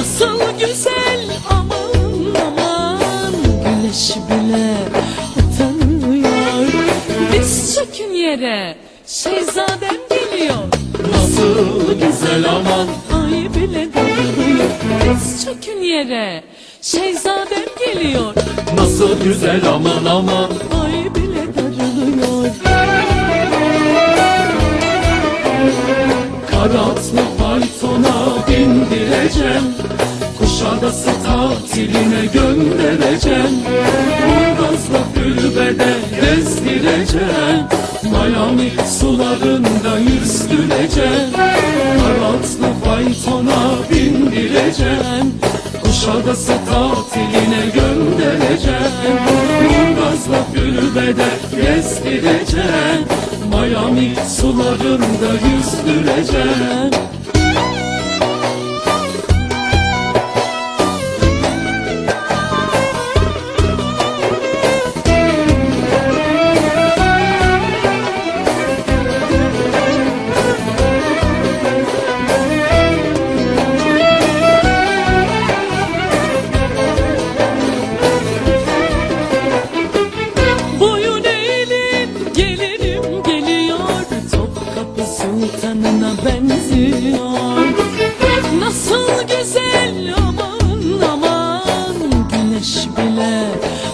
Nasıl güzel aman aman. Güneş bile utanıyor Diz çökün yere Şehzadem geliyor. Nasıl güzel aman. Ay bile darılıyor Diz çökün yere Şehzadem geliyor. Nasıl güzel aman aman. Ay bile darılıyor faytona bindireceğim Kuşadası tatiline göndereceğim. Burgaz'la Gülbe'de gezdireceğim. Miami sularında yüzdüreceğim Karatlı faytona bindireceğim. Kuşadası tatiline göndereceğim. Burgaz'la Gülbe'de gezdireceğim. Miami sularında yüzdüreceğim sultanına benziyor. Nasıl güzel aman aman Güneş bile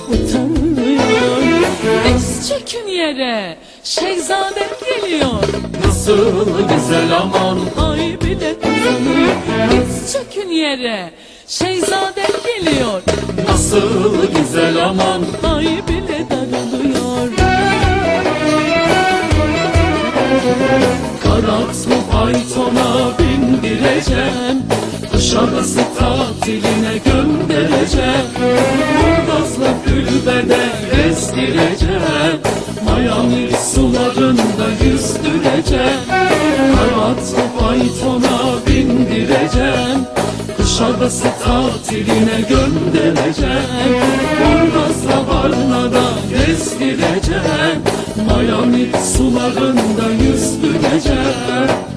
utanıyor Diz çökün yere Şehzadem geliyor. Nasıl güzel aman. Ay bile utanıyor Diz çökün yere Şehzadem geliyor. Nasıl güzel aman. Ay bile bindireceğim Kuşadası tatiline göndereceğim. Burgaz'la Gülbe'de gezdireceğim Miami sularında yüzdüreceğim Karatlı faytona bindireceğim. Kuşadası tatiline göndereceğim. Burgaz'la Varna'da gezdireceğim Miami sularında yüzdüreceğim